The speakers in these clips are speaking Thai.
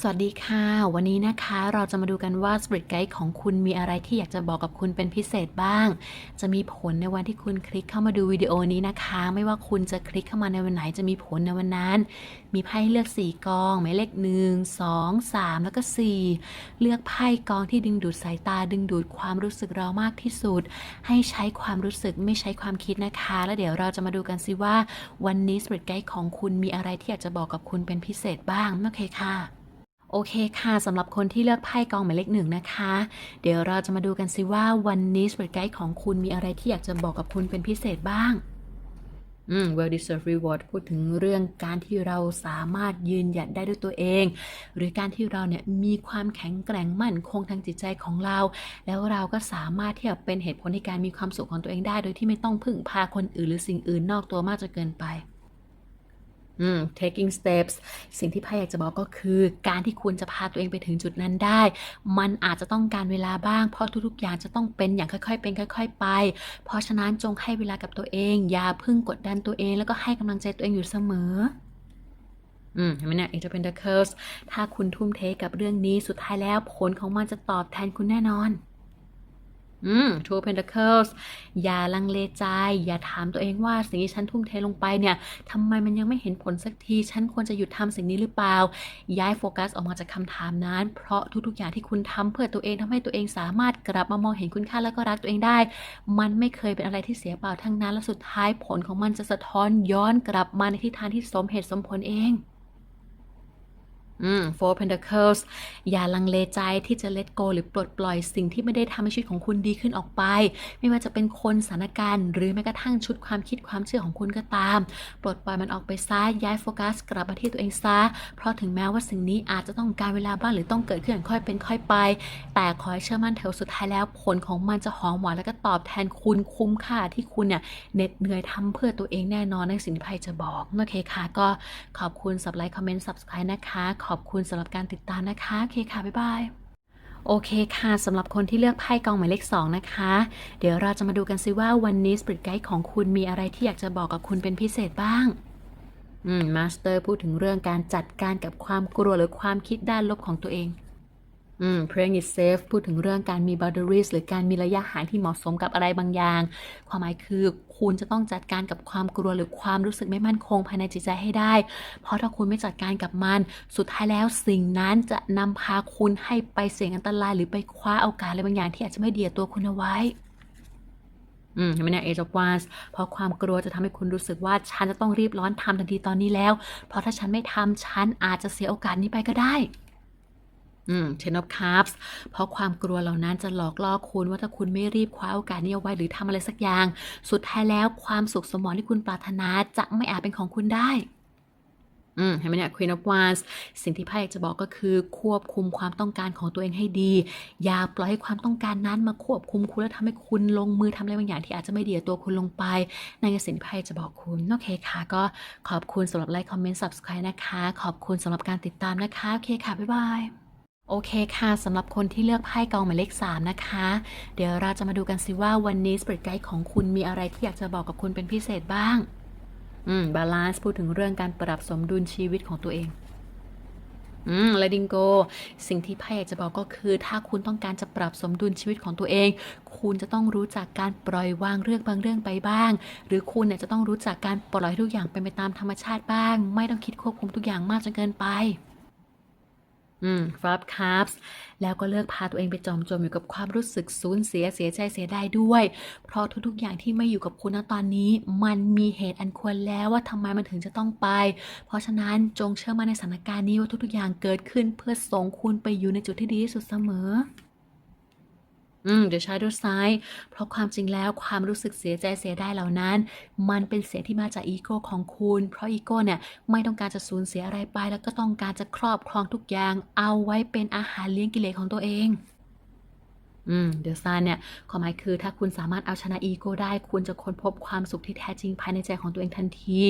สวัสดีค่ะ วันนี้นะคะเราจะมาดูกันว่า Spirit Guide ของคุณมีอะไรที่อยากจะบอกกับคุณเป็นพิเศษบ้าง จะมีผลในวันที่คุณคลิกเข้ามาดูวิดีโอนี้นะคะ ไม่ว่าคุณจะคลิกเข้ามาในวันไหนจะมีผลในวันนั้น มีไพ่ให้เลือก 4 กองหมายเลข1 2 3 แล้วก็ 4 เลือกไพ่กองที่ดึงดูดสายตาดึงดูดความรู้สึกเรามากที่สุด ให้ใช้ความรู้สึกไม่ใช้ความคิดนะคะ แล้วเดี๋ยวเราจะมาดูกันสิว่า วันนี้ Spirit Guide ของคุณมีอะไรที่อยากจะบอกกับคุณเป็นพิเศษบ้างโอเคค่ะ โอเคค่ะสำหรับคนที่เลือกไพ่กองหมายเลขหนึ่งนะคะ เดี๋ยวเราจะมาดูกันสิว่าวันนี้ Spirit Guide ของคุณมีอะไรที่อยากจะบอกกับคุณเป็นพิเศษบ้างอืม well deserved reward พูดถึงเรื่องการที่เราสามารถยืนหยัดได้ด้วยตัวเอง หรือการที่เราเนี่ยมีความแข็งแกร่งมั่นคงทางจิตใจของเรา แล้วเราก็สามารถที่จะเป็นเหตุผลในการมีความสุขของตัวเองได้ โดยที่ไม่ต้องพึ่งพาคนอื่นหรือสิ่งอื่นนอกตัวมากจนเกินไป อืม taking steps สิ่งที่ไพ่อยากจะบอกก็คือ การที่คุณจะพาตัวเองไปถึงจุดนั้นได้ มันอาจจะต้องการเวลาบ้าง เพราะทุกๆ อย่างจะต้องเป็นอย่างค่อย ๆ เป็นค่อย ๆ ไป เพราะฉะนั้นจงให้เวลากับตัวเอง อย่าเพึ่งกดดันตัวเอง แล้วก็ให้กำลังใจตัวเองอยู่เสมออืมเห็นไหมเนี่ย Eight of Pentacles ถ้าคุณทุ่มเทกับเรื่องนี้สุดท้ายแล้วผลของมันจะตอบแทนคุณแน่นอน อืม Two Pentacles อย่าลังเลใจ อย่าถามตัวเองว่าสิ่งที่ฉันทุ่มเทลงไปเนี่ยทำไมมันยังไม่เห็นผลสักที ฉันควรจะหยุดทำสิ่งนี้หรือเปล่า ย้ายโฟกัสออกมาจากคำถามนั้น เพราะทุกๆอย่างที่คุณทำเพื่อตัวเองทำให้ตัวเองสามารถกลับมามองเห็นคุณค่าแล้วก็รักตัวเองได้ มันไม่เคยเป็นอะไรที่เสียเปล่าทั้งนั้น และสุดท้ายผลของมันจะสะท้อนย้อนกลับมาในทิศทางที่สมเหตุสมผลเอง Four Pentacles อย่าลังเลใจที่จะ let go หรือปลดปล่อยสิ่งที่ไม่ได้ทำให้ชีวิตของคุณดีขึ้นออกไป ไม่ว่าจะเป็นคนสถานการณ์ หรือแม้กระทั่งชุดความคิดความเชื่อของคุณก็ตาม ปลดปล่อยมันออกไปซะย้ายโฟกัสกลับมาที่ตัวเองซะเพราะถึงแม้ว่าสิ่งนี้อาจจะต้องการเวลาบ้างหรือต้องเกิดขึ้นค่อยเป็นค่อยไป แต่ขอให้เชื่อมั่นเถอะสุดท้ายแล้วผลของมันจะหอมหวานแล้วก็ตอบแทนคุณคุ้มค่าที่คุณเนี่ยเหน็ดเหนื่อยทำเพื่อตัวเองแน่นอนในสิ่งที่ไพ่จะบอกโอเคค่ะก็ขอบคุณสับไลค์คอมเมนต์ subscribe นะคะขออบคุณสำหรับการติดตามนะคะโอเคค่ะ บ๊ายบาย โอเคค่ะสำหรับคนที่เลือกไพ่กองหมายเลข 2 นะคะ เดี๋ยวเราจะมาดูกันซิว่าวันนี้สปริตไกด์ของคุณมีอะไรที่อยากจะบอกกับคุณเป็นพิเศษบ้างอืมมาสเตอร์พูดถึงเรื่องการจัดการกับความกลัวหรือความคิดด้านลบของตัวเอง อืม playing it safe พูดถึงเรื่องการมี boundaries หรือการมีระยะห่างที่เหมาะสมกับอะไรบางอย่าง ความหมายคือคุณจะต้องจัดการกับความกลัวหรือความรู้สึกไม่มั่นคงภายในจิตใจให้ได้ เพราะถ้าคุณไม่จัดการกับมัน สุดท้ายแล้วสิ่งนั้นจะนำพาคุณให้ไปเสี่ยงอันตราย หรือไปคว้าโอกาสอะไรบางอย่างที่อาจจะไม่เดีกับตัวคุณเอาไว้อืมเห็นไหมเนี่ย Age of Wands เพราะความกลัวจะทำให้คุณรู้สึกว่าฉันจะต้องรีบร้อนทำทันทีตอนนี้แล้ว เพราะถ้าฉันไม่ทำฉันอาจจะเสียโอกาสนี้ไปก็ได้ อืม Ten of Cups เพราะความกลัวเหล่านั้นจะหลอกล่อคุณว่าถ้าคุณไม่รีบคว้าโอกาสนี้เอาไว้หรือทำอะไรสักอย่าง สุดท้ายแล้วความสุขสมหวังที่คุณปรารถนาจะไม่อาจเป็นของคุณได้อืมเห็นไหมเนี่ย Queen of Wands สิ่งที่ไพ่อยากจะบอกก็คือควบคุมความต้องการของตัวเองให้ดี อย่าปล่อยให้ความต้องการนั้นมาควบคุมคุณแล้วทำให้คุณลงมือทำอะไรบางอย่างที่อาจจะไม่ดีตัวคุณลงไปนั่นคือสิ่งที่ไพ่จะบอกคุณโอเคค่ะ ก็ขอบคุณสำหรับไลค์คอมเมนต์ subscribe นะคะ ขอบคุณสำหรับการติดตามนะคะ โอเคค่ะ บ๊ายบาย โอเคค่ะสำหรับคนที่เลือกไพ่กองหมายเลข 3 นะคะ เดี๋ยวเราจะมาดูกันสิว่าวันนี้ Spirit Guide ของคุณมีอะไรที่อยากจะบอกกับคุณเป็นพิเศษบ้าง อืมบาลานซ์พูดถึงเรื่องการปรับสมดุลชีวิตของตัวเองอืม letting go สิ่งที่ไพ่อยากจะบอกก็คือ ถ้าคุณต้องการจะปรับสมดุลชีวิตของตัวเอง คุณจะต้องรู้จักการปล่อยวางเรื่องบางเรื่องไปบ้าง หรือคุณเนี่ยจะต้องรู้จักการปล่อยให้ทุกอย่างเป็นไปตามธรรมชาติบ้าง ไม่ต้องคิดควบคุมทุกอย่างมากจนเกินไป อืมฟรับคาร์บแล้วก็เลิกพาตัวเองไปจอมจมอยู่กับความรู้สึกสูญเสียเสียใจเสียดายด้วย เพราะทุกๆอย่างที่ไม่อยู่กับคุณณตอนนี้ มันมีเหตุอันควรแล้วว่าทำไมมันถึงจะต้องไป เพราะฉะนั้นจงเชื่อมั่นในสถานการณ์นี้ว่าทุกๆอย่างเกิดขึ้นเพื่อส่งคุณไปอยู่ในจุดที่ดีที่สุดเสมอ อืม The Shadow Side เพราะความจริงแล้วความรู้สึกเสียใจเสียได้เหล่านั้น มันเป็นเสียงที่มาจากอีโก้ของคุณ เพราะอีโก้เนี่ยไม่ต้องการจะสูญเสียอะไรไป แล้วก็ต้องการจะครอบครองทุกอย่าง เอาไว้เป็นอาหารเลี้ยงกิเลสของตัวเอง อืมเดอะซันเนี่ยความหมายคือถ้าคุณสามารถเอาชนะอีโก้ได้ คุณจะค้นพบความสุขที่แท้จริงภายในใจของตัวเองทันที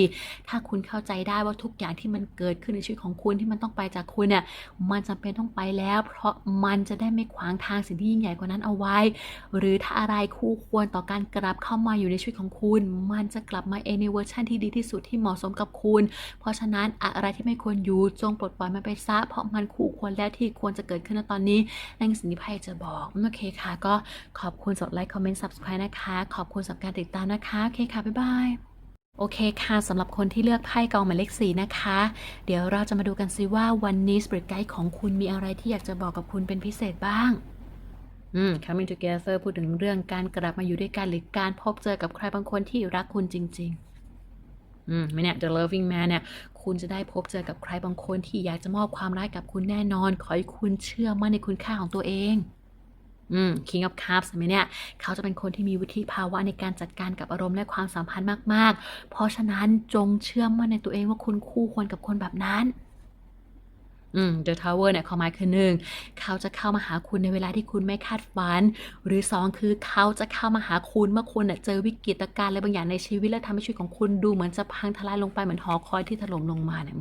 ถ้าคุณเข้าใจได้ว่าทุกอย่างที่มันเกิดขึ้นในชีวิตของคุณที่มันต้องไปจากคุณเนี่ยมันจำเป็นต้องไปแล้ว เพราะมันจะได้ไม่ขวางทางสิ่งที่ยิ่งใหญ่กว่านั้นเอาไว้ หรือถ้าอะไรคู่ควรต่อการกลับเข้ามาอยู่ในชีวิตของคุณ มันจะกลับมาเองในเวอร์ชันที่ดีที่สุดที่เหมาะสมกับคุณ เพราะฉะนั้นอะไรที่ไม่ควรอยู่จงปลดปล่อยมันไปซะเพราะมันคู่ควรแล้วที่ควรจะเกิดขึ้นณตอนนี้นั่นสิ่งที่ไพ่จะบอกโอเคค่ะ ก็ขอบคุณสดไลค์คอมเมนต์ subscribe นะคะ ขอบคุณสำหรับการติดตามนะคะ โอเคค่ะ บ๊ายบาย โอเคค่ะสำหรับคนที่เลือกไพ่กองหมายเลขสีนะคะ เดี๋ยวเราจะมาดูกันซิว่าวันนี้ Spirit Guide ของคุณมีอะไรที่อยากจะบอกกับคุณเป็นพิเศษบ้างอืม coming together พูดถึงเรื่องการกลับมาอยู่ด้วยกัน หรือการพบเจอกับใครบางคนที่รักคุณจริง ๆ อืมไม่เนี่ย The Loving Man เนี่ย คุณจะได้พบเจอกับใครบางคนที่อยากจะมอบความรักกับคุณแน่นอน ขอให้คุณเชื่อมั่นในคุณค่าของตัวเอง King of Cups ใช่ไหมเนี่ย เขาจะเป็นคนที่มีวุฒิภาวะในการจัดการกับอารมณ์และความสัมพันธ์มาก ๆ เพราะฉะนั้นจงเชื่อมั่นในตัวเองว่าคุณคู่ควรกับคนแบบนั้นอืม The Tower เนี่ยความหมายคือหนึ่งเขาจะเข้ามาหาคุณในเวลาที่คุณไม่คาดฝัน หรือสองคือเขาจะเข้ามาหาคุณเมื่อคุณน่ะเจอวิกฤตการณ์อะไรบางอย่างในชีวิตและทำให้ชีวิตของคุณดูเหมือนจะพังทลายลงไปเหมือนหอคอยที่ถล่มลงมาเนี่ย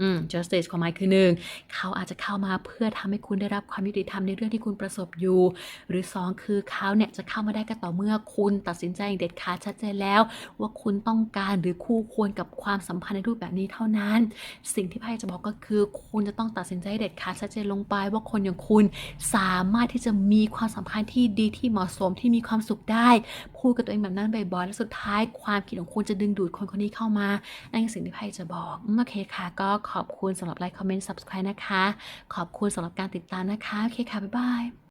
อืมอืม justice ความหมายคือหนึ่งเขาอาจจะเข้ามาเพื่อทำให้คุณได้รับความยุติธรรมในเรื่องที่คุณประสบอยู่ หรือสองคือเขาเนี่ยจะเข้ามาได้ก็ต่อเมื่อคุณตัดสินใจอย่างเด็ดขาดชัดเจนแล้ว ว่าคุณต้องการหรือคู่ควรกับความสัมพันธ์ในรูปแบบนี้เท่านั้น สิ่งที่ไพ่จะบอกก็คือ คุณจะต้องตัดสินใจเด็ดขาดชัดเจนลงไป ว่าคนอย่างคุณสามารถที่จะมีความสัมพันธ์ที่ดีที่เหมาะสมที่มีความสุขได้ พูดกับตัวเองแบบนั้นบ่อยๆและสุดท้ายความคิดของคุณจะดึงดูดคนคนนี้เข้ามานั่นคือสิ่งที่ไพ่จะบอกโอเคค่ะก็ขอบคุณสำหรับไลค์คอมเมนต์ subscribe นะคะ ขอบคุณสำหรับการติดตามนะคะ โอเคค่ะ บ๊ายบาย